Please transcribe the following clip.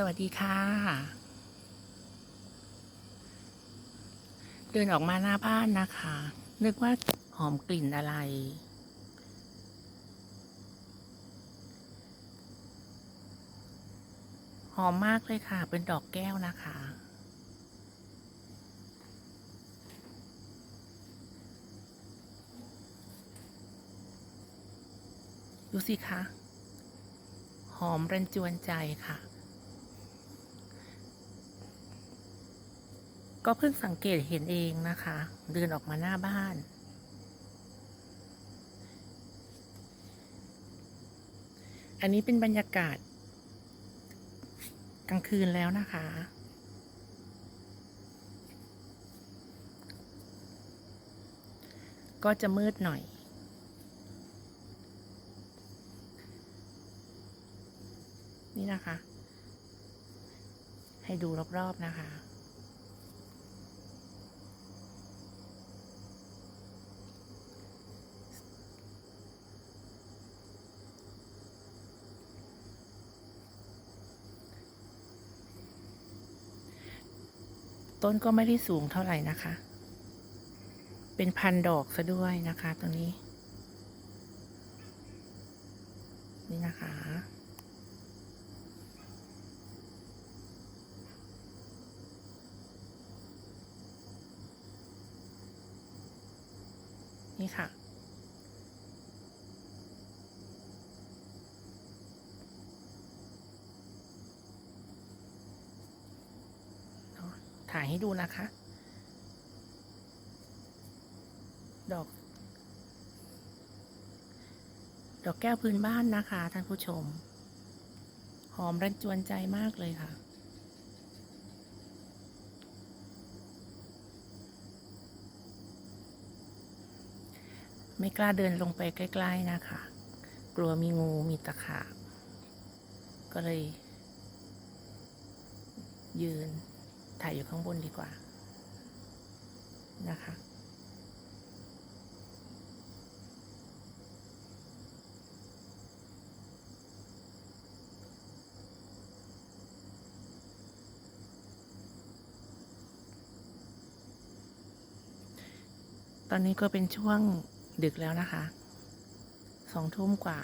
สวัสดีค่ะ เดินออกมาหน้าบ้านนะคะ นึกว่าหอมกลิ่นอะไร หอมมากเลยค่ะ เป็นดอกแก้วนะคะ ดูสิคะหอมรันจวนใจค่ะ ก็เพิ่งสังเกตเห็นเองนะคะ เดินออกมาหน้าบ้าน อันนี้เป็นบรรยากาศ กลางคืนแล้วนะคะ ก็จะมืดหน่อยนี่นะคะ ให้ดูรอบๆนะคะ ต้นก็ไม่ได้สูงเท่าไหร่นะคะ เป็นพันดอกซะด้วยนะคะตรงนี้ นี่นะคะ นี่ค่ะ ถ่ายให้ดูนะคะ ดอก ดอกแก้วพื้นบ้านนะคะ ท่านผู้ชม หอมรันจวนใจมากเลยค่ะ ไม่กล้าเดินลงไปใกล้ ๆ นะคะ กลัวมีงูมีตะขาบก็เลยยืน ถ่ายอยู่ข้างบนดีกว่า นะคะ ตอนนี้ก็เป็นช่วงดึกแล้วนะคะ สองทุ่มกว่า